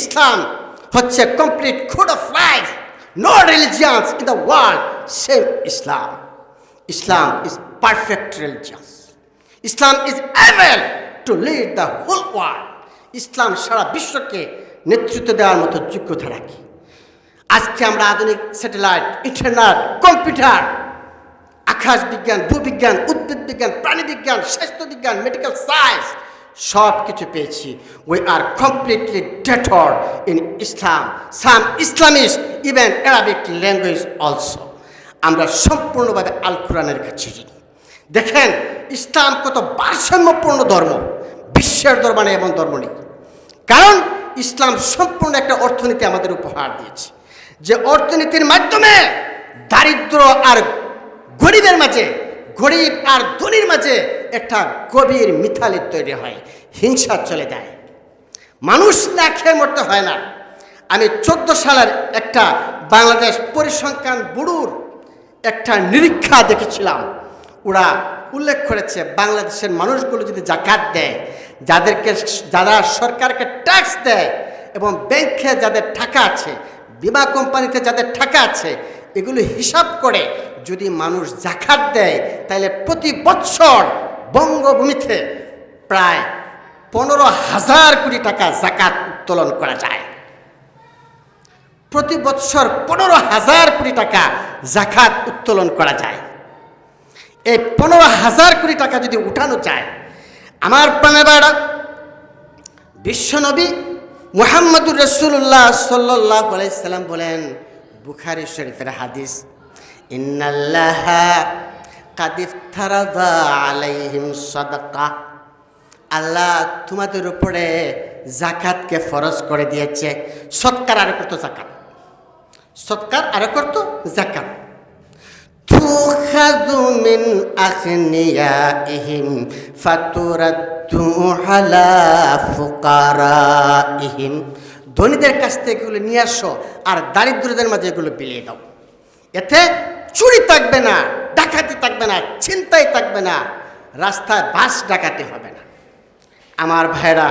ইসলাম হচ্ছে complete code of life no religions in the world same Islam Islam is perfect religions Islam is able to lead the whole world ইসলাম সারা বিশ্বকে নেতৃত্ব দেওয়ার মতো যোগ্যতা রাখে। আজকে আমরা আধুনিক স্যাটেলাইট ইন্টারনেট কম্পিউটার আকাশ বিজ্ঞান ভূবিজ্ঞান উদ্ভিদ বিজ্ঞান প্রাণী বিজ্ঞান স্বাস্থ্য বিজ্ঞান মেডিকেল সায়েন্স সব কিছু পেয়েছি। We are completely deter in Islam some Islamist even Arabic language also আমরা সম্পূর্ণভাবে আল কোরআনের কাছে চিনি দেখেন, ইসলাম কত ভারসাম্যপূর্ণ ধর্ম। বিশ্বের দরবারে এমন ধর্ম নেই। কারণ, ইসলাম সম্পূর্ণ একটা অর্থনীতি আমাদের উপহার দিয়েছে। যে অর্থনীতির মাধ্যমে দারিদ্র আর গরিবের মাঝে গরিব আর ধনীর মাঝে একটা গভীর মিথালি তৈরি হয়, হিংসা চলে যায়। মানুষ না খেয়ে মরতে হয় না। আমি চোদ্দ সালের একটা বাংলাদেশ পরিসংখ্যান ব্যুরোর একটা নিরীক্ষা দেখেছিলাম। ওরা উল্লেখ করেছে, বাংলাদেশের মানুষগুলো যদি জাকাত দেয়, যাদেরকে যারা সরকারকে ট্যাক্স দেয় এবং ব্যাংকে যাদের টাকা আছে, বিমা কোম্পানিতে যাদের টাকা আছে এগুলো হিসাব করে যদি মানুষ জাকাত দেয়, তাহলে প্রতি বৎসর বঙ্গভূমিতে প্রায় পনেরো হাজার কোটি টাকা জাকাত উত্তোলন করা যায়। প্রতি বৎসর পনেরো হাজার কোটি টাকা জাকাত উত্তোলন করা যায়। এই পনেরো হাজার কোটি টাকা যদি উঠানো যায়, আমার বাইরা বিশ্বনবী মুহাম্মদুর রসুল্লাহ সাল্লাহ সাল্লাম বলেন বুখারি শরীফের হাদিস ইন্নাল্লাহ কাদিফতারাদা আলাইহিম সাদাকা আল্লাহ তোমাদের উপরে জাকাতকে ফরজ করে দিয়েছে সৎকার আরো করতো জাকাত সৎকার আরো করতো জাকাত تؤخذ من أغنيائهم فترد على فقرائهم ধনীদের কাছ থেকে এগুলো নিয়ে আসো আর দারিদ্রদের মাঝে এগুলো বিলিয়ে দাও। এতে চুরি থাকবে না, ডাকাতি থাকবে না চিন্তাই থাকবে না, রাস্তায় বাস ডাকাতি হবে না। আমার ভাইরা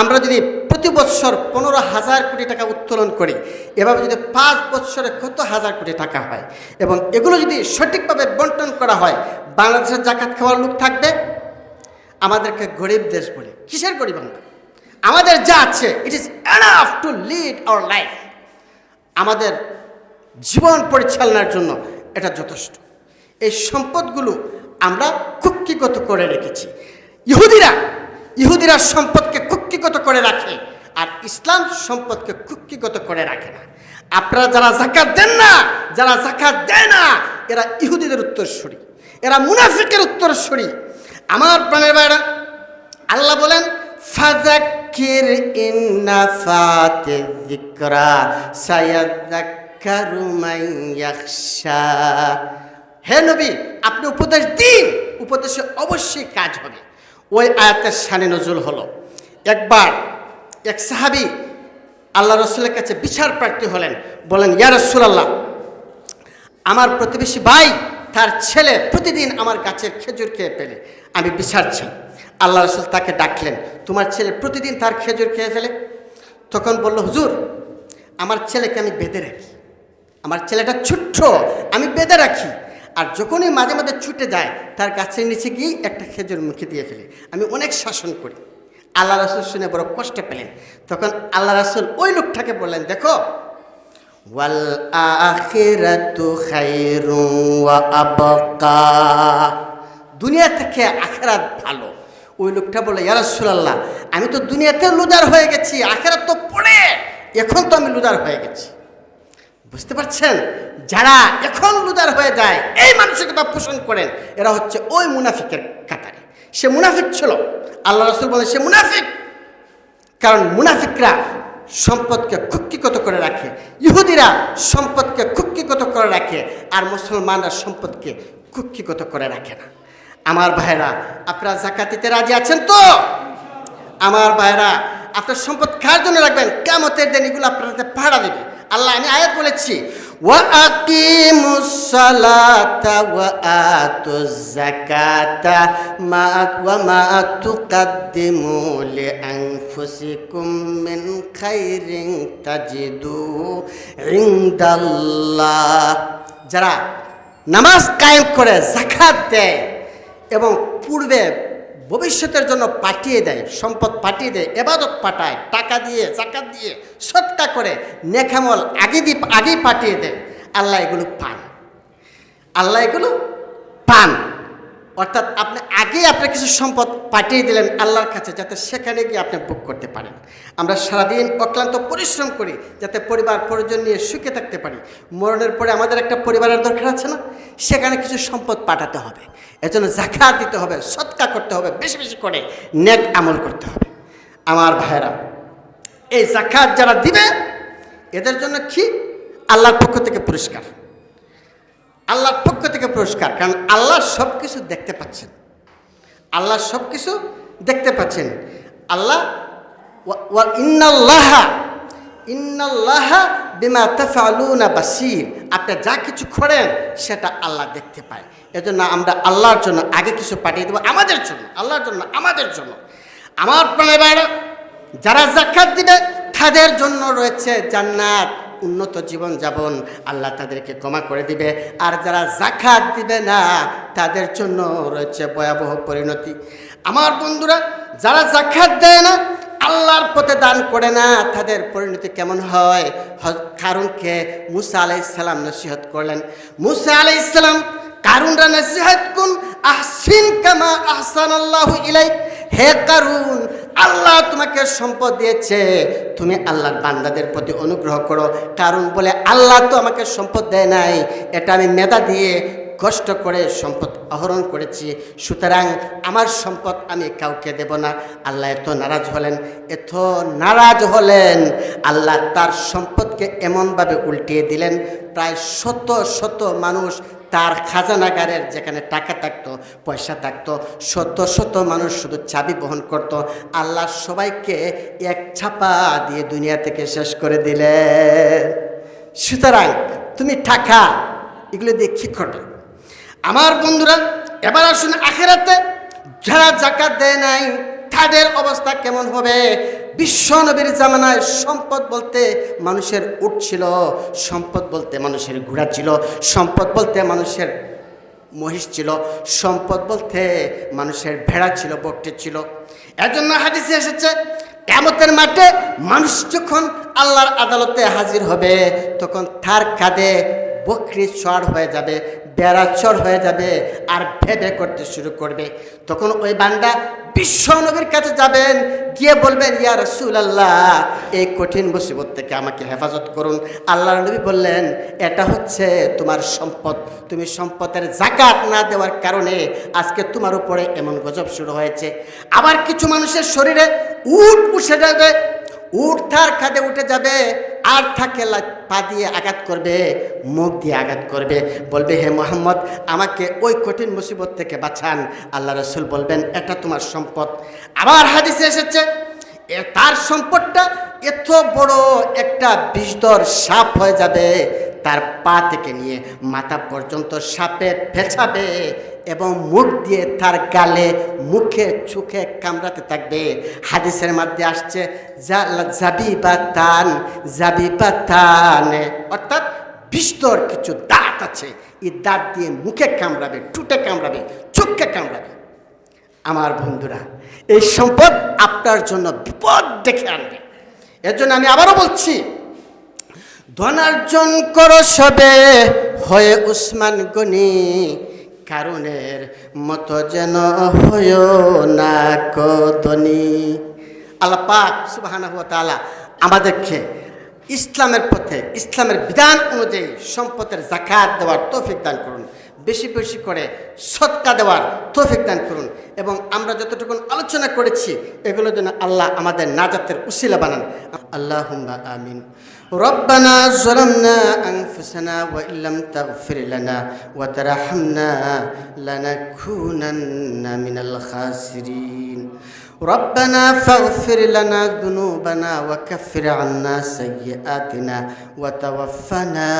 আমরা যদি প্রতি বছর পনেরো হাজার কোটি টাকা উত্তোলন করি, এভাবে যদি পাঁচ বছরে কত হাজার কোটি টাকা হয় এবং এগুলো যদি সঠিকভাবে বন্টন করা হয়, বাংলাদেশের জাকাত খাওয়ার লোক থাকবে? আমাদেরকে গরিব দেশ বলে, কিসের গরিব আমরা? আমাদের যা আছে it is enough to lead our life আমাদের জীবন পরিচালনার জন্য এটা যথেষ্ট। এই সম্পদগুলো আমরা কুক্ষিগত করে রেখেছি। ইহুদিরা ইহুদিরা সম্পদকে কুক্ষিগত করে রাখে, আর ইসলাম সম্পদকে কুক্ষিগত করে রাখে না। আপনারা যারা জাকাত দেন না, যারা জাকাত দেয় না, এরা ইহুদিদের উত্তরস্বরী এরা মুনাফিকের উত্তরস্বরী আমার প্রাণের বাইরা আল্লাহ বলেন ফাযাক্কির ইন্নাফাতে যিকরা সায়াযাক্কারু মান ইয়াখশা হে নবী, আপনি উপদেশ দিন, উপদেশে অবশ্যই কাজ হবে। ওই আয়াতের শানে নজরুল হলো। একবার এক সাহাবি আল্লাহ রসুলের কাছে বিচার প্রার্থী হলেন। বলেন, ইয়া রসুলাল্লাহ, আমার প্রতিবেশী ভাই তার ছেলে প্রতিদিন আমার গাছের খেজুর খেয়ে পেলে আমি বিচার চাই আল্লাহ রসুল তাকে ডাকলেন, তোমার ছেলে প্রতিদিন তার খেজুর খেয়ে ফেলে? তখন বলল, হুজুর, আমার ছেলেকে আমি বেঁধে রাখি। আমার ছেলেটা ছোট্ট, আমি বেঁধে রাখি। আর যখনই মাঝে মাঝে ছুটে যায়, তার গাছের নিচে গিয়ে একটা খেজুর মুখে দিয়ে ফেলে। আমি অনেক শাসন করি। আল্লাহ রসুল শুনে বড় কষ্ট পেলেন। তখন আল্লাহ রসুল ওই লোকটাকে বললেন, দেখো দুনিয়া থেকে আখেরাত ভালো। ওই লোকটা বলে, ইয়া রাসূলুল্লাহ, আমি তো দুনিয়াতে লুদার হয়ে গেছি, আখেরাত তো পড়ে, এখন তো আমি লুদার হয়ে গেছি। বুঝতে পারছেন? যারা এখন লুদার হয়ে যায়, এই মানসিকতা পোষণ করেন, এরা হচ্ছে ওই মুনাফিকের কাতারে। সে মুনাফিক ছিল। আল্লাহ রসুল বলে, সে মুনাফিক। কারণ মুনাফিকরা সম্পদকে কুক্ষিগত করে রাখে। ইহুদিরা সম্পদকে কুক্ষিগত করে রাখে আর মুসলমানরা সম্পদকে কুক্ষিগত করে রাখে না। আমার ভাইরা আপনারা জাকাতিতে রাজি আছেন তো? আমার ভাইরা আপনার সম্পদ কার জন্য রাখবেন? কেমতের দিন এগুলো আপনার পাহারা দেবে। আল্লাহ, আমি আয়াত বলেছি وأقيموا الصلاة وآتوا الزكاة ما وما تقدموا لأنفسكم من خير تجدوا عند الله যারা নামাজ কায়েম করে জাকাত দেয় এবং পূর্বে ভবিষ্যতের জন্য পাঠিয়ে দেয়, সম্পদ পাঠিয়ে দেয়, এবাদত পাঠায়, টাকা দিয়ে চাকা দিয়ে, সৎকা করে নেখামল আগে দিয়ে আগেই পাঠিয়ে দেয়। আল্লাহ এগুলো পান। আল্লাহ এগুলো পান। অর্থাৎ আপনি আগেই আপনার কিছু সম্পদ পাঠিয়ে দিলেন আল্লাহর কাছে যাতে সেখানে গিয়ে আপনি বুক করতে পারেন। আমরা সারাদিন অক্লান্ত পরিশ্রম করি যাতে পরিবার, পরিজন নিয়ে সুখে থাকতে পারি। মরণের পরে আমাদের একটা পরিবারের দরকার আছে না? সেখানে কিছু সম্পদ পাঠাতে হবে। এজন্য জাকাত দিতে হবে, সৎকা করতে হবে, বেশি বেশি করে নেক আমল করতে হবে। আমার ভাইরা এই জাকাত যারা দিবে, এদের জন্য কি? আল্লাহর পক্ষ থেকে পুরস্কার। আল্লাহর পক্ষ থেকে পুরস্কার, কারণ আল্লাহ সব কিছু দেখতে পাচ্ছেন। আল্লাহ সব কিছু দেখতে পাচ্ছেন। আল্লাহ ইন্নাল্লাহা ইন্নাল্লাহা বিমা তাফআলুনা বাসির। আপনি যা কিছু করেন, সেটা আল্লাহ দেখতে পায়। এজন্য আমরা আল্লাহর জন্য আগে কিছু পাঠিয়ে দেবো, আমাদের জন্য, আল্লাহর জন্য, আমাদের জন্য। আমার বাইরে যারা জাকাত দিবে, তাদের জন্য রয়েছে জান্নাত। উন্নত জীবন যাপন আল্লাহ তাদেরকে ক্ষমা করে দিবে। আর যারা জাকাত দিবে না, তাদের জন্য রয়েছে ভয়াবহ পরিণতি। আমার বন্ধুরা, যারা জাকাত দেয় না, আল্লাহর পথে দান করে না, তাদের পরিণতি কেমন হয়? কারণকে মুসা আলাইসাল্লাম নসিহত করলেন। মুসা আলাইসাল্লাম কারুনরা নসিহত কুন আহসিন কামা আহসান আল্লাহ ইলাই হে কারুন আল্লাহ তোমাকে সম্পদ দিয়েছে। তুমি আল্লাহর বান্দাদের প্রতি অনুগ্রহ করো। কারণ বলে আল্লাহ তো আমাকে সম্পদ দেয় নাই। এটা আমি মেধা দিয়ে কষ্ট করে সম্পদ আহরণ করেছি। সুতরাং আমার সম্পদ আমি কাউকে দেব না। আল্লাহ এত নারাজ হলেন, এত নারাজ হলেন। আল্লাহ তার সম্পদকে এমনভাবে উল্টিয়ে দিলেন। প্রায় শত শত মানুষ তার খাজানাগারের যেখানে টাকা থাকতো, পয়সা থাকতো, শত শত মানুষ শুধু চাবি বহন করত, আল্লাহ সবাইকে এক ছাপা দিয়ে দুনিয়া থেকে শেষ করে দিলেন। সুতরাং তুমি টাকা, এগুলো দিয়ে কি করবে? আমার বন্ধুরা, এবার আসুন আখেরাতে, যারা জাকাত দেয় নাই, তাদের অবস্থা কেমন হবে? বিশ্ব নবীর জামানায় সম্পদ বলতে মানুষের উট ছিল, সম্পদ বলতে মানুষের ঘোড়া ছিল, সম্পদ বলতে মানুষের মহিষ ছিল, সম্পদ বলতে মানুষের ভেড়া ছিল বকটি ছিল। এজন্য হাদিসে এসেছে এমতের মাঠে মানুষ যখন আল্লাহর আদালতে হাজির হবে, তখন তার কাঁধে বকরি চড় হয়ে যাবে বেড়া চড় হয়ে যাবে আর ভেবে করতে শুরু করবে। তখন ওই বান্দা বিশ্ব নবীর কাছে যাবেন, গিয়ে বলবেন, ইয়া রসুল আল্লাহ এই কঠিন মুসিবত থেকে আমাকে হেফাজত করুন। আল্লাহ নবী বললেন, এটা হচ্ছে তোমার সম্পদ। তুমি সম্পদের জাকাত না দেওয়ার কারণে আজকে তোমার উপরে এমন গজব শুরু হয়েছে। আবার কিছু মানুষের শরীরে উট উঠে যাবে উঠ খাদে উঠে যাবে, আর থাকে পা দিয়ে আঘাত করবে, মুখ দিয়ে আঘাত করবে। বলবে, হে মোহাম্মদ, আমাকে ওই কঠিন মুসিবত থেকে বাঁচান। আল্লাহ রসুল বলবেন, এটা তোমার সম্পদ। আবার হাদিসে এসেছে তার সম্পদটা এত বড় একটা বিষধর সাপ হয়ে যাবে। তার পা থেকে নিয়ে মাথা পর্যন্ত সাপে ফেছাবে এবং মুখ দিয়ে তার গালে, মুখে, চোখে কামড়াতে থাকবে। হাদিসের মধ্যে আসছে জাবি বা তান জাবি বা তান। অর্থাৎ বিস্তর কিছু দাঁত আছে। এই দাঁত দিয়ে মুখে কামড়াবে টুটে কামড়াবে, চোখে কামড়াবে। আমার বন্ধুরা, এই সম্পদ আপনার জন্য বিপদ ডেকে আনবে। এর জন্য আমি আবারও বলছি, ধনার্জন কর সবে, হয়ে উসমান গনি কারণের মতো যেন হয় না কদনি আল্লাহ পাক সুবাহানা হুয়া তাআলা আমাদেরকে ইসলামের পথে ইসলামের বিধান অনুযায়ী সম্পদের জাকাত দেওয়ার তৌফিক দান করুন বেশি বেশি করে সৎকা দেওয়ার তৌফিক দান করুন এবং আমরা যতটুকু আলোচনা করেছি এগুলো যেন আল্লাহ আমাদের নাজাতের উসিলা বানান আল্লাহ আমিন ربنا ظلمنا أنفسنا وإن لم تغفر لنا وترحمنا لنكونن من الخاسرين ربنا فاغفر لنا ذنوبنا وكفر عنا سيئاتنا وتوفنا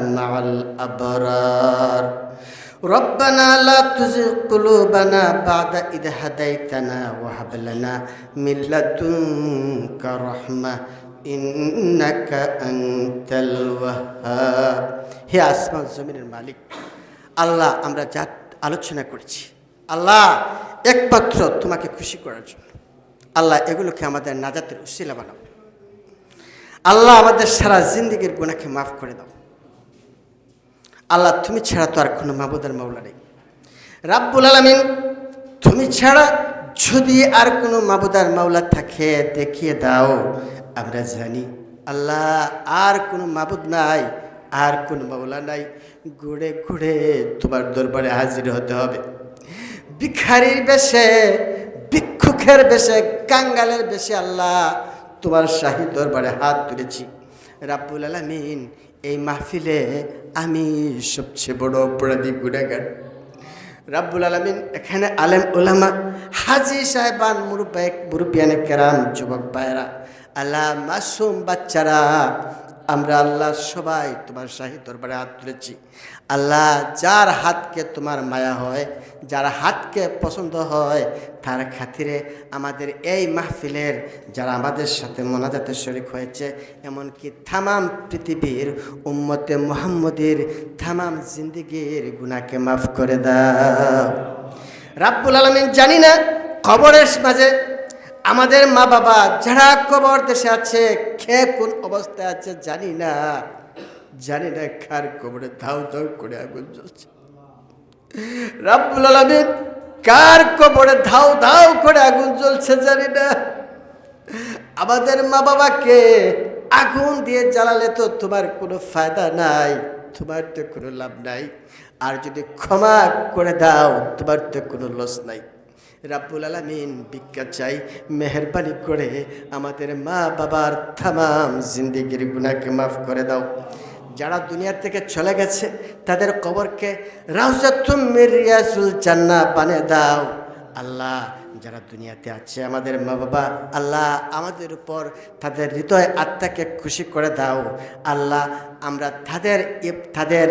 مع الأبرار ربنا لا تزغ قلوبنا بعد إذ هديتنا وهب لنا من لدنك رحمة إنك أنت الوهاب হে আসমান জমিনের মালিক আল্লাহ আমরা যা আলোচনা করেছি আল্লাহ একমাত্র তোমাকে খুশি করার জন্য। আল্লাহ এগুলোকে আমাদের নাজাতের উশিলা বানাও। আল্লাহ আমাদের সারা জিন্দিগির গুণাকে মাফ করে দাও। আল্লাহ তুমি ছাড়া তো আর কোনো মাবুদার মাওলা নেই। রাব্বুল আলামিন তুমি ছাড়া যদি আর কোনো মাবুদার মাওলা থাকে, দেখিয়ে দাও। আমরা জানি আল্লাহ আর কোনো মাবুদ নাই, আর কোনো মাওলা নাই। ঘুরে ঘুরে তোমার দরবারে হাজির হতে হবে। ভিখারির বেশে, ভিক্ষুকের বেশে, কাঙ্গালের বেশে আল্লাহ তোমার শাহী দরবারে হাত তুলেছি। রাব্বুল আলামিন, এই মাহফিলে আমি সবচেয়ে বড় অপরাধী গুণাগার রাব্বুল আলমিন, এখানে আলেম ওলামা, হাজি সাহেবান মুরব্বাইক মুরব্বিয়ানে কেরাম, যুবক ভাইরা আল্লাহ মাসুম বাচ্চারা, আমরা আল্লাহ সবাই তোমার শাহী দরবারে হাত তুলেছি। আল্লাহ যার হাতকে তোমার মায়া হয়, যার হাতকে পছন্দ হয়, তার খাতিরে আমাদের এই মাহফিলের যারা আমাদের সাথে মোনাজাতে শরিক হয়েছে, এমনকি থামাম পৃথিবীর উম্মতে মোহাম্মদের থামাম জিন্দিগির গুনাকে মাফ করে দাও। রাব্বুল আলমিন জানি না কবরের মাঝে আমাদের মা বাবা যারা কবর দেশে আছে, কে কোন অবস্থায় আছে জানি না। জানি না কার কবরে ধাও ধাও করে আগুন জ্বলছে। রাব্বুল আলমিন, কার কবরে ধাও ধাও করে আগুন জ্বলছে জানি না। আমাদের মা বাবাকে আগুন দিয়ে জ্বালালে তো তোমার কোনো ফায়দা নাই, তোমার তো কোনো লাভ নাই। আর যদি ক্ষমা করে দাও, তোমার তো কোনো লস নাই। রাব্বুল আলমিন ভিক্ষা চাই, মেহরবানি করে আমাদের মা বাবার থামাম জিন্দিগির গুনাকে মাফ করে দাও। যারা দুনিয়া থেকে চলে গেছে, তাদের কবরকে রাউজাতুম মিরিয়াসুল জান্না দাও। আল্লাহ, যারা দুনিয়াতে আছে আমাদের মা বাবা আল্লাহ আমাদের উপর তাদের হৃদয় আত্মাকে খুশি করে দাও। আল্লাহ, আমরা তাদের তাদের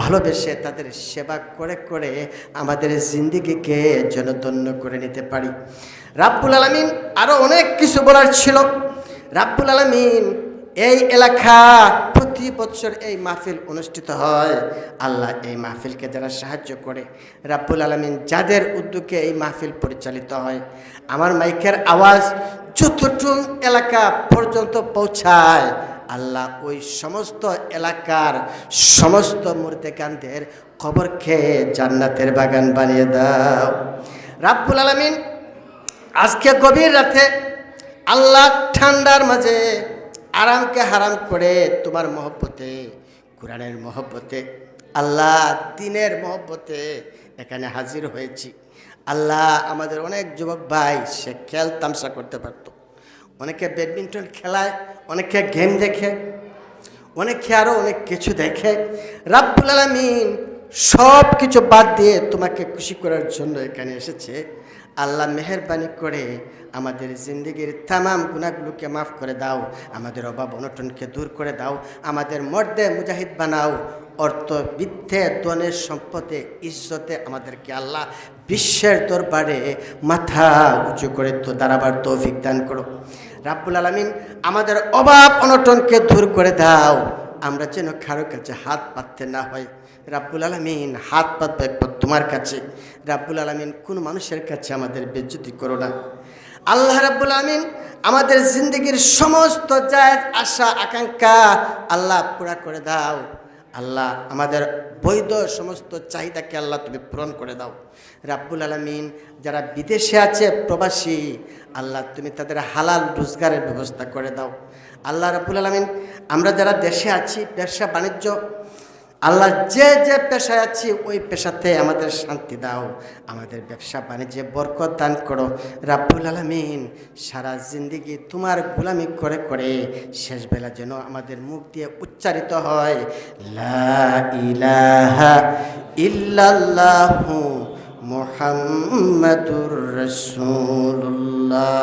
ভালোবেসে তাদের সেবা করে করে আমাদের জিন্দিগিকে যেন ধন্য করে নিতে পারি। রাব্বুল আলমিন আরও অনেক কিছু বলার ছিল। রাব্বুল আলমিন, এই এলাকা প্রতি বছর এই মাহফিল অনুষ্ঠিত হয়। আল্লাহ এই মাহফিলকে যারা সাহায্য করে, রাব্বুল আলমিন যাদের উদ্যোগে এই মাহফিল পরিচালিত হয়, আমার মাইকের আওয়াজ যতটুকু এলাকা পর্যন্ত পৌঁছায়, আল্লাহ ওই সমস্ত এলাকার সমস্ত মুর্দেকানদের খবর খেয়ে জান্নাতের বাগান বানিয়ে দাও। রাব্বুল আলমিন, আজকে গভীর রাতে আল্লাহ ঠান্ডার মাঝে আরামকে হারাম করে তোমার মহব্বতে, কোরআনের মহব্বতে, আল্লাহ দিনের মহব্বতে এখানে হাজির হয়েছি। আল্লাহ আমাদের অনেক যুবক ভাই, সে খেল তামসা করতে পারতো। অনেকে ব্যাডমিন্টন খেলায়, অনেকে গেম দেখে, অনেকে আরও অনেক কিছু দেখে। রাব্বুল আলমিন সব কিছু বাদ দিয়ে তোমাকে খুশি করার জন্য এখানে এসেছে। আল্লাহ মেহরবানি করে আমাদের জিন্দগির তামাম গুণাগুলোকে মাফ করে দাও, আমাদের অভাব অনটনকে দূর করে দাও, আমাদের মর্দে মুজাহিদ বানাও। অর্থ, বিদ্যে দনের সম্পদে, ইজ্জতে আমাদেরকে আল্লাহ বিশ্বের দরবারে মাথা উঁচু করে তো দাঁড়াবার তৌফিক দান করো। রাব্বুল আলমিন আমাদের অভাব অনটনকে দূর করে দাও। আমরা যেন কারও কাছে হাত পাততে না হয়। রাব্বুল আলমিন হাত একবার তোমার কাছে। রাব্বুল আলমিন কোন মানুষের কাছে আমাদের বেজ্জতি করো না। আল্লাহ রাব্বুল আলমিন আমাদের জিন্দগির সমস্ত জায়জ আশা, আকাঙ্ক্ষা আল্লাহ পুরা করে দাও। আল্লাহ আমাদের বৈধ সমস্ত চাহিদাকে আল্লাহ তুমি পূরণ করে দাও। রাব্বুল আলমিন যারা বিদেশে আছে, প্রবাসী, আল্লাহ তুমি তাদের হালাল রোজগারের ব্যবস্থা করে দাও। আল্লাহ রাব্বুল আলমিন আমরা যারা দেশে আছি, ব্যবসা, বাণিজ্য আল্লাহ যে যে পেশায় আছি, ওই পেশাতে আমাদের শান্তি দাও, আমাদের ব্যবসা বাণিজ্যে বরকত দান করো। রাব্বুল আলমিন, সারা জিন্দিগি তোমার গোলামি করে করে শেষ বেলা যেন আমাদের মুখ দিয়ে উচ্চারিত হয়, লা ইলাহা ইল্লাল্লাহু মুহাম্মাদুর রাসূলুল্লাহ।